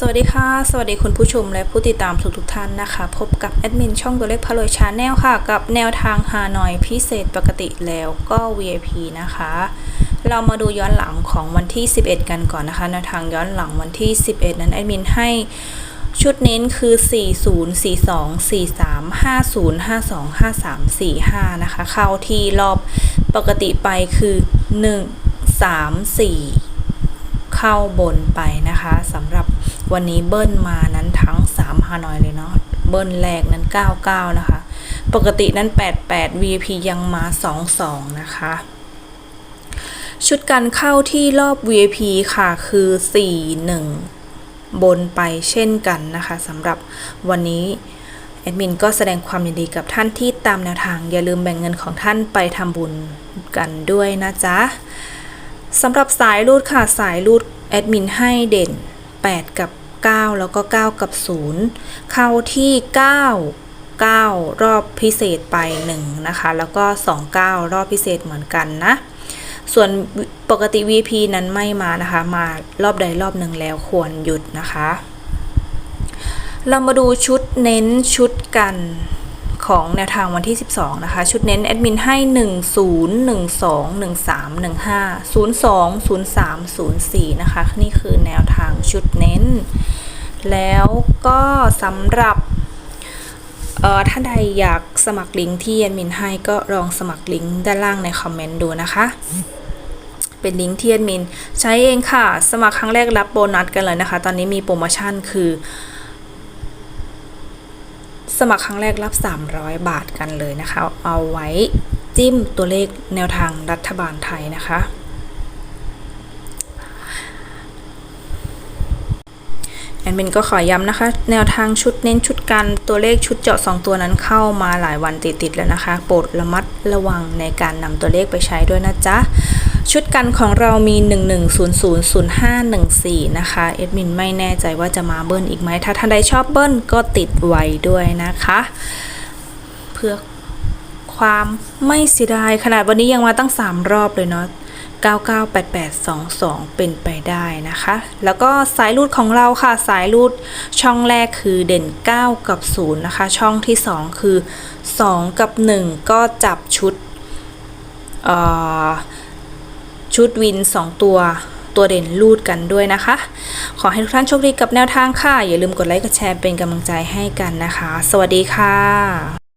สวัสดีค่ะ สวัสดีคุณผู้ชมและผู้ติดตามทุกทุกท่านนะคะ พบกับแอดมินช่องตัวเลขพะโลชาแนลค่ะ กับแนวทางฮานอยพิเศษปกติแล้วก็ VIP นะคะ เรามาดูย้อนหลังของวันที่ 11 กันก่อนนะคะแนวทางย้อนหลังวันที่ 11 นั้นแอดมินให้ชุดเน้นคือ 40 42 43 50 52 53 45 นะคะ เข้าที่รอบปกติไปคือ 1 3 4 เข้าบนไปนะคะสำหรับวันนี้เบิ้ลมานั้นทั้ง3ฮานอยเลยเนาะเบิ้ลแรกนั้น 99 นะคะ ปกตินั้น 88 VIP ยังมา 22 นะคะ ชุดการเข้าที่รอบ VIP ค่ะคือ 41 บนไปเช่นกันนะคะสำหรับวันนี้แอดมินก็แสดงความยินดีกับท่านที่ตามแนวทาง อย่าลืมแบ่งเงินของท่านไปทำบุญกันด้วยนะจ๊ะสำหรับสายรูดค่ะสายรูด แอดมินให้เด่น 8 กับ 9 แล้วก็ 9 กับ 0 เข้าที่ 9 9 รอบพิเศษไป 1 นะคะ แล้วก็ 29 รอบพิเศษเหมือนกันนะ ส่วนปกติ VP นั้นไม่มานะคะ มารอบใดรอบหนึ่งแล้วควรหยุดนะคะ เรามาดูชุดเน้นชุดกัน ของแนวทางวันที่ 12 นะคะ ชุดเน้นแอดมินให้ 1 0 1 2 1 3 1 5 0 2 0 3 0 4 นะคะ นี่คือแนวทางชุดเน้น แล้วก็สำหรับเอ่อถ้าใดอยากสมัครลิงก์ที่แอดมินให้ก็ลองสมัครลิงก์ด้านล่างในคอมเมนต์ดูนะคะ เป็นลิงก์ที่แอดมิน ใช้เองค่ะ สมัครครั้งแรกรับโบนัสกันเลยนะคะ ตอนนี้มีโปรโมชั่นคือ สมัครครั้งแรกรับ 300 บาทกันเลยนะคะ เอาไว้จิ้มตัวเลขแนวทางรัฐบาลไทยนะคะ แอดมินก็ขอย้ำนะคะ แนวทางชุดเน้นชุดกันตัวเลขชุดเจาะ 2 ตัวนั้นเข้ามาหลายวันติดๆแล้วนะคะ โปรดระมัดระวังในการนำตัวเลขไปใช้ด้วยนะจ๊ะ ชุดกันของเรามี 11000514 นะคะเอดมินไม่แน่ใจว่าจะมาเบิ้ลอีกไหม ถ้าท่านใดชอบเบิ้ลก็ติดไว้ด้วยนะคะ เพื่อความไม่เสียดายขนาดวันนี้ยังมาตั้ง 3 รอบเลยเนาะ998822 เป็นไปได้นะคะ แล้วก็สายรูดของเราค่ะ สายรูดช่องแรกคือเด่น 9 กับ 0 นะคะ ช่องที่ 2 คือ 2 กับ 1 ก็จับชุดเอ่อ ชุดวิน 2 ตัว ตัวเด่นลูดกันด้วยนะคะ ขอให้ทุกท่านโชคดีกับแนวทางค่ะ อย่าลืมกดไลค์กดแชร์เป็นกำลังใจให้กันนะคะ สวัสดีค่ะ